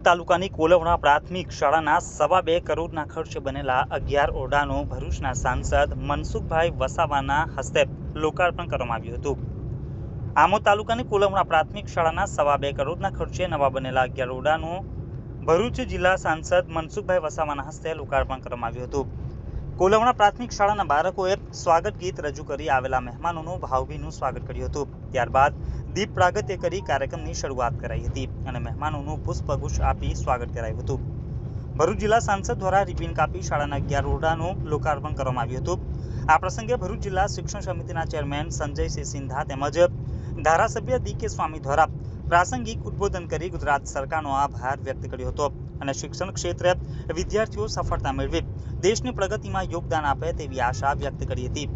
આમોદ તાલુકાની કોલવણા પ્રાથમિક શાળાના સવા બે કરોડના ખર્ચે બનેલા અગિયાર ઓરડાનું ભરૂચના સાંસદ મનસુખભાઈ વસાવાના હસ્તે લોકાર્પણ કરવામાં આવ્યું હતું. આમોદ તાલુકાની કોલવણા પ્રાથમિક શાળાના સવા બે કરોડના ખર્ચે નવા બનેલા અગિયાર ઓરડાનું ભરૂચ જિલ્લા સાંસદ મનસુખભાઈ વસાવાના હસ્તે લોકાર્પણ કરવામાં આવ્યું હતું. કોલવણા પ્રાથમિક શાળાના બાળકોએ સ્વાગત ગીત રજૂ કરી આવેલા મહેમાનોનું ભાવભીનું સ્વાગત કર્યું હતું. ત્યારબાદ દીપ પ્રાગટ્ય કરી કાર્યક્રમની શરૂઆત કરાઈ હતી અને મહેમાનોનું પુષ્પગુચ્છ આપી સ્વાગત કરાયું હતું. ભરૂચ જિલ્લા સાંસદ દ્વારા રિબિન કાપી શાળાના અગિયાર ઓરડાનું લોકાર્પણ કરવામાં આવ્યું હતું. આ પ્રસંગે ભરૂચ જિલ્લા શિક્ષણ સમિતિના ચેરમેન સંજયસિંહ સિંધા તેમજ ધારાસભ્ય ડી કે સ્વામી દ્વારા પ્રાસંગિક ઉદ્બોધન કરી ગુજરાત સરકારનો આભાર વ્યક્ત કર્યો હતો અને શિક્ષણ ક્ષેત્રે વિદ્યાર્થીઓ સફળતા મેળવી દેશની પ્રગતિમાં યોગદાન આપે તેવી આશા વ્યક્ત કરી હતી.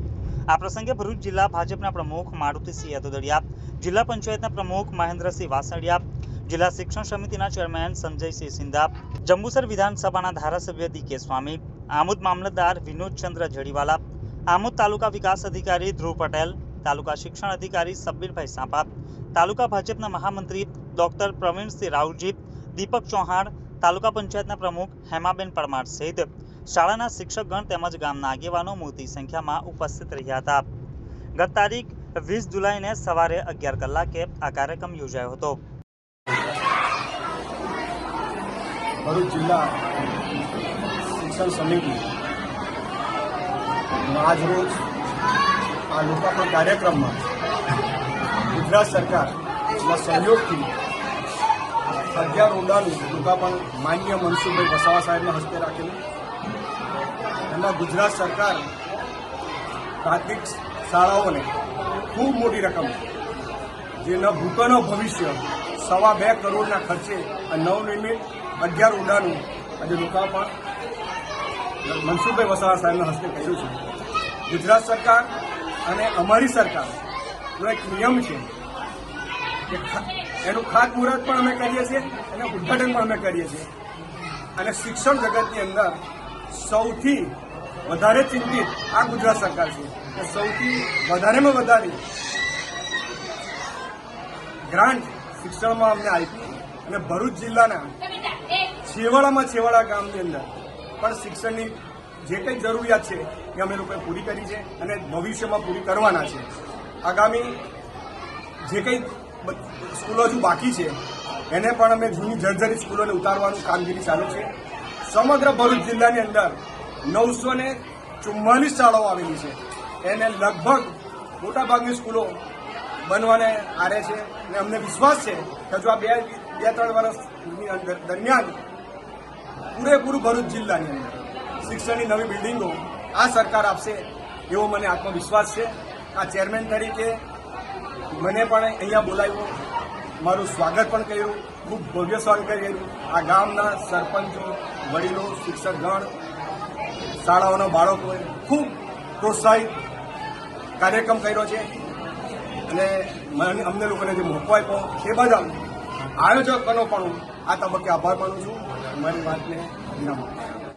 આ પ્રસંગે ભરૂચ જિલ્લા ભાજપના પ્રમુખ મારુતિસિંહ યાદોદડિયા જિલ્લા પંચાયતના પ્રમુખ મહેન્દ્રસિંહ વાસણિયા જિલ્લા શિક્ષણ સમિતિના ચેરમેન સંજયસિંહ સિંધા, જંબુસર વિધાનસભાના ધારાસભ્ય ડી કે સ્વામી, આમોદ મામલતદાર વિનોદચંદ્ર જડીવાલા, આમોદ તાલુકા વિકાસ અધિકારી ધ્રુવ પટેલ, તાલુકા શિક્ષણ અધિકારી સબ્બીરભાઈ સાંપા, તાલુકા ભાજપના મહામંત્રી ડોક્ટર પ્રવીણસિંહ રાવજી દીપક ચૌહાણ, તાલુકા પંચાયતના પ્રમુખ હેમાબેન પરમાર સહિત શાળાના શિક્ષકગણ તેમજ ગામના આગેવાનો મોટી સંખ્યામાં ઉપસ્થિત રહ્યા હતા. ગત તારીખ વીસ જુલાઈને સવારે અગિયાર કલાકે આ કાર્યક્રમ યોજાયો હતો. ભરૂચ જિલ્લા શિક્ષણ સમિતિ આજરોજ આ લોકાર્પણ કાર્યક્રમમાં ગુજરાત સરકારના સહયોગથી અગિયાર ઓરડાનું લોકાર્પણ માન્ય મનસુખભાઈ વસાવા સાહેબના હસ્તે રાખેલું. એમાં ગુજરાત સરકાર પ્રાથમિક શાળાઓને ખૂબ મોટી રકમ જે ન ભૂતો ભવિષ્ય, સવા બે કરોડના ખર્ચે આ નવનિર્મિત અગિયાર ઉડાનું આજે લોકાર્પણ મનસુખભાઈ વસાવા સાહેબના હસ્તે કર્યું છે. ગુજરાત સરકાર અને અમારી સરકારનો એક નિયમ છે કે એનું ખાતમુહૂર્ત પણ અમે કરીએ છીએ અને ઉદ્ઘાટન પણ અમે કરીએ છીએ. અને શિક્ષણ જગતની અંદર સૌથી વધારે ચિંતિત આ ગુજરાત સરકાર છે. કે સૌથી વધારેમાં વધારે ગ્રાન્ટ શિક્ષણમાં અમને આપી અને ભરૂચ જિલ્લાના છેવાડામાં છેવાડા ગામની અંદર પણ શિક્ષણની જે કંઈ જરૂરિયાત છે એ અમે લોકોએ પૂરી કરી છે અને ભવિષ્યમાં પૂરી કરવાના છે. આગામી જે કંઈ સ્કૂલો હજુ બાકી છે, એને પણ અમે જૂની જર્જરી સ્કૂલોને ઉતારવાનું કામગીરી ચાલુ છે. સમગ્ર ભરૂચ જિલ્લાની અંદર નવસો ને ચુમ્માલીસ શાળાઓ આવેલી છે. એને લગભગ મોટાભાગની સ્કૂલો બનવાને આરે છે અને અમને વિશ્વાસ છે કે જો આ બે બે, ત્રણ વર્ષની અંદર દરમિયાન પૂરેપૂરું ભરૂચ જિલ્લાની અંદર શિક્ષણની નવી બિલ્ડિંગો આ સરકાર આપશે એવો મને આત્મવિશ્વાસ છે. આ ચેરમેન તરીકે મને પણ અહીંયા બોલાવ્યો. મારું સ્વાગત પણ કર્યું, ખૂબ ભવ્ય સ્વાગત કર્યું. આ ગામના સરપંચો, વડીલો, શિક્ષકગણ, શાળાઓના બાળકોએ ખૂબ પ્રોત્સાહિત કાર્યક્રમ કર્યો છે. અને મને અમને લોકોને જે મોકો આપ્યો એ બદલ આયોજકોનો પણ આ તબક્કે આભાર માનું છું. મારી વાતને વિરામ આપું.